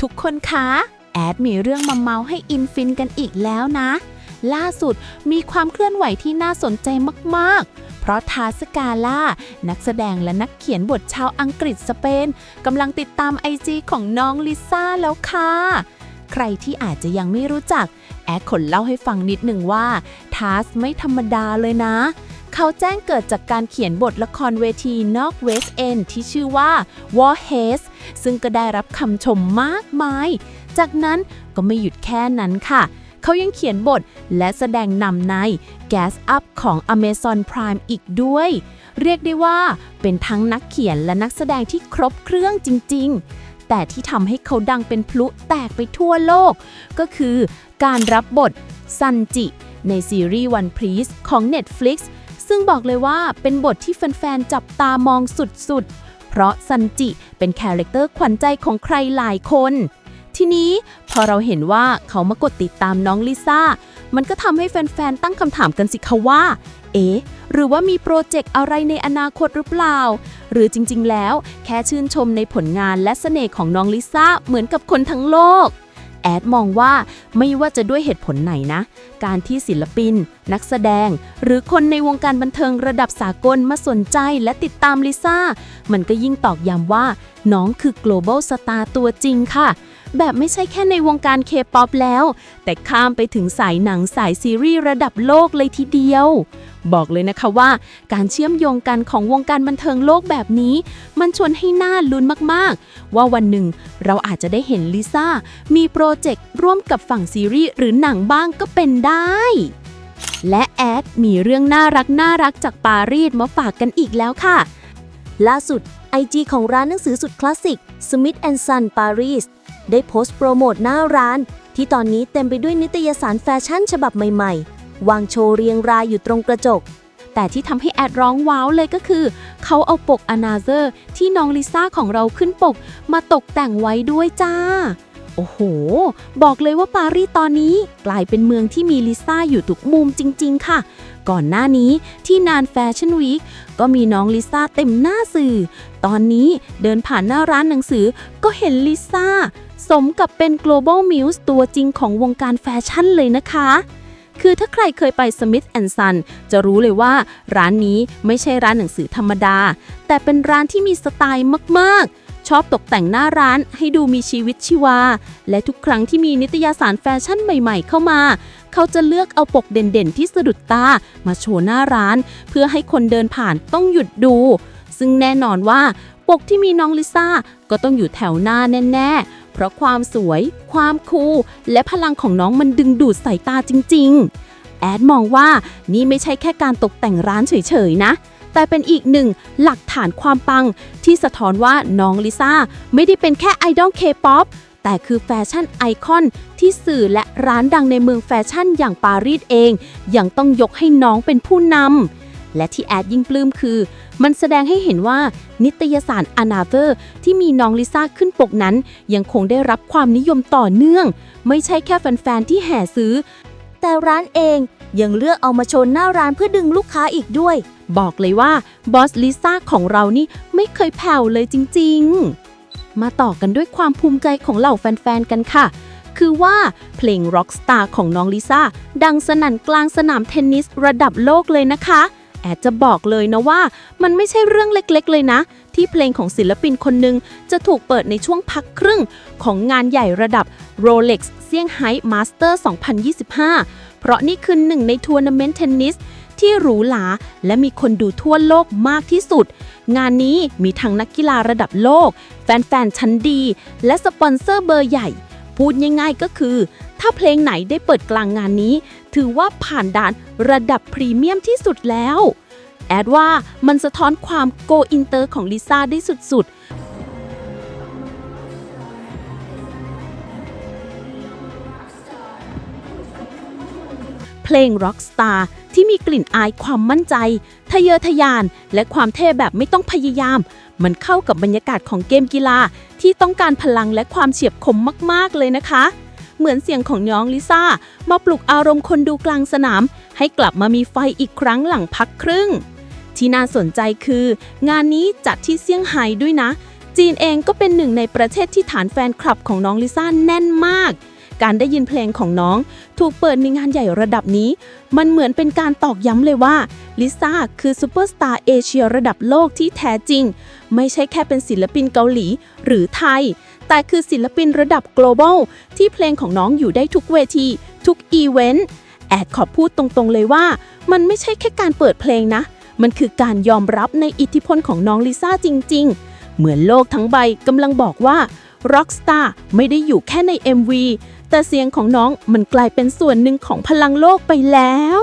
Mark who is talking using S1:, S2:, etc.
S1: ทุกคนคะ แอดมีเรื่องมาเมาให้อินฟินกันอีกแล้วนะ ล่าสุดมีความเคลื่อนไหวที่น่าสนใจมากๆ เพราะทาสกาล่า นักแสดงและนักเขียนบทชาวอังกฤษสเปนกำลังติดตามไอจีของน้องลิซ่าแล้วค่ะ ใครที่อาจจะยังไม่รู้จัก แอดขนเล่าให้ฟังนิดหนึ่งว่า ทาสไม่ธรรมดาเลยนะเขาแจ้งเกิดจากการเขียนบทละครเวทีนอกเวสเอนที่ชื่อว่า War h a s ซึ่งก็ได้รับคำชมมากมาย จากนั้นก็ไม่หยุดแค่นั้นค่ะ เขายังเขียนบทและแสดงนำใน Gas Up ของ Amazon Prime อีกด้วย เรียกได้ว่าเป็นทั้งนักเขียนและนักแสดงที่ครบเครื่องจริง ๆแต่ที่ทำให้เขาดังเป็นพลุแตกไปทั่วโลก ก็คือการรับบทซันจิ ในซีรีส์ One Piece ของ Netflix ซึ่งบอกเลยว่าเป็นบทที่แฟนๆ จับตามองสุดๆ เพราะซันจิเป็นคาแรคเตอร์ขวัญใจของใครหลายคน ทีนี้พอเราเห็นว่าเขามากดติดตามน้องลิซ่า มันก็ทำให้แฟนๆ ตั้งคำถามกันสิคะว่า เอ๊ะ หรือว่ามีโปรเจกต์อะไรในอนาคตหรือเปล่า หรือจริงๆ แล้ว แค่ชื่นชมในผลงานและเสน่ห์ของน้องลิซ่าเหมือนกับคนทั้งโลก แอดมองว่าไม่ว่าจะด้วยเหตุผลไหนนะ การที่ศิลปิน นักแสดง หรือคนในวงการบันเทิงระดับสากลมาสนใจและติดตามลิซ่า มันก็ยิ่งตอกย้ำว่า น้องคือ global star ตัวจริงค่ะแบบไม่ใช่แค่ในวงการ K-POP แล้ว แต่ข้ามไปถึงสายหนังสายซีรีส์ระดับโลกเลยทีเดียว บอกเลยนะคะว่า การเชื่อมโยงกันของวงการบันเทิงโลกแบบนี้ มันชวนให้น่าลุ้นมากๆ ว่าวันหนึ่งเราอาจจะได้เห็นลิซ่า มีโปรเจกต์ร่วมกับฝั่งซีรีส์หรือหนังบ้างก็เป็นได้และแอดมีเรื่องน่ารักน่ารักจากปารีสมาฝากกันอีกแล้วค่ะ
S2: ล่าสุด IG ของร้านหนังสือสุดคลาสสิก Smith Son Paris ได้โพสต์โปรโมทหน้าร้าน ที่ตอนนี้เต็มไปด้วยนิตยสารแฟชั่นฉบับใหม่ๆ วางโชว์เรียงรายอยู่ตรงกระจก
S1: แต่ที่ทำให้แอดร้องว้าวเลยก็คือ เขาเอาปกอนาเซอร์ที่น้องลิซ่าของเราขึ้นปก มาตกแต่งไว้ด้วยจ้า โอ้โห บอกเลยว่าปารีสตอนนี้กลายเป็นเมืองที่มีลิซ่าอยู่ทุกมุมจริง ๆ ค่ะก่อนหน้านี้ที่นานแฟชั่นวีคก็มีน้องลิซ่าเต็มหน้าสื่อ ตอนนี้เดินผ่านหน้าร้านหนังสือก็เห็นลิซ่า สมกับเป็น global muse ตัวจริงของวงการแฟชั่นเลยนะคะ คือถ้าใครเคยไป Smith Son จะรู้เลยว่า ร้านนี้ไม่ใช่ร้านหนังสือธรรมดา แต่เป็นร้านที่มีสไตล์มากๆชอบตกแต่งหน้าร้านให้ดูมีชีวิตชีวา และทุกครั้งที่มีนิตยสารแฟชั่นใหม่ๆเข้ามา เขาจะเลือกเอาปกเด่นๆ ที่สะดุดตา มาโชว์หน้าร้าน เพื่อให้คนเดินผ่านต้องหยุดดู ซึ่งแน่นอนว่า ปกที่มีน้องลิซ่าก็ต้องอยู่แถวหน้าแน่ ๆ เพราะความสวย ความคูลและพลังของน้องมันดึงดูดสายตาจริง ๆ แอดมองว่านี่ไม่ใช่แค่การตกแต่งร้านเฉย ๆ นะ แต่เป็นอีกหนึ่งหลักฐานความปัง ที่สะท้อนว่าน้องลิซ่าไม่ได้เป็นแค่ไอดอลเคป๊อปแต่คือแฟชั่นไอคอนที่สื่อและร้านดังในเมืองแฟชั่นอย่างปารีสเอง ยังต้องยกให้น้องเป็นผู้นำ และที่แอดยิ่งปลื้มคือ มันแสดงให้เห็นว่านิตยสาร a n o t h e r ที่มีน้องลิซ่าขึ้นปกนั้น ยังคงได้รับความนิยมต่อเนื่อง ไม่ใช่แค่แฟนๆที่แห่ซื้อ
S2: แต่ร้านเองยังเลือกเอามาโชว์หน้าร้านเพื่อดึงลูกค้าอีกด้วย
S1: บอกเลยว่าบอสลิซ่าของเรานี่ไม่เคยแผ่วเลยจริง ๆ มาต่อกันด้วยความภูมิใจของเหล่าแฟนๆกันค่ะคือว่าเพลง Rockstar ของน้องลิซ่าดังสนั่นกลางสนามเทนนิสระดับโลกเลยนะคะ อดจะบอกเลยนะว่า มันไม่ใช่เรื่องเล็กๆ เลยนะ ที่เพลงของศิลปินคนหนึ่งจะถูกเปิดในช่วงพักครึ่ง ของงานใหญ่ระดับ Rolex เซี่ยงไฮ้มาสเตอร์ 2025 เพราะนี่คือหนึ่งในทัวร์นาเมนต์เทนนิสที่หรูหราและมีคนดูทั่วโลกมากที่สุด งานนี้มีทั้งนักกีฬาระดับโลก แฟนๆ ชั้นดี และสปอนเซอร์เบอร์ใหญ่ พูดง่ายๆก็คือ ถ้าเพลงไหนได้เปิดกลางงานนี้ ถือว่าผ่านด่านระดับพรีเมียมที่สุดแล้ว แอดว่ามันสะท้อนความโกอินเตอร์ของลิซ่าได้สุดๆเพลง Rockstar ที่มีกลิ่นอายความมั่นใจ ทะเยอทะยาน และความเท่แบบไม่ต้องพยายาม มันเข้ากับบรรยากาศของเกมกีฬา ที่ต้องการพลังและความเฉียบคมมากๆเลยนะคะ เหมือนเสียงของน้องลิซ่า มาปลุกอารมณ์คนดูกลางสนาม ให้กลับมามีไฟอีกครั้งหลังพักครึ่ง ที่น่าสนใจคือ งานนี้จัดที่เซี่ยงไฮ้ด้วยนะ จีนเองก็เป็นหนึ่งในประเทศที่ฐานแฟนคลับของน้องลิซ่าแน่นมาก การได้ยินเพลงของน้อง ถูกเปิดในงานใหญ่ระดับนี้ มันเหมือนเป็นการตอกย้ำเลยว่าลิซ่าคือซูเปอร์สตาร์เอเชียระดับโลกที่แท้จริง ไม่ใช่แค่เป็นศิลปินเกาหลีหรือไทย แต่คือศิลปินระดับ global ที่เพลงของน้องอยู่ได้ทุกเวที ทุกอีเวนต์แอดขอพูดตรงๆเลยว่า มันไม่ใช่แค่การเปิดเพลงนะ มันคือการยอมรับในอิทธิพลของน้องลิซ่าจริง ๆ เหมือนโลกทั้งใบกำลังบอกว่า ร็อกสตาร์ไม่ได้อยู่แค่ใน MV แต่เสียงของน้องมันกลายเป็นส่วนหนึ่งของพลังโลกไปแล้ว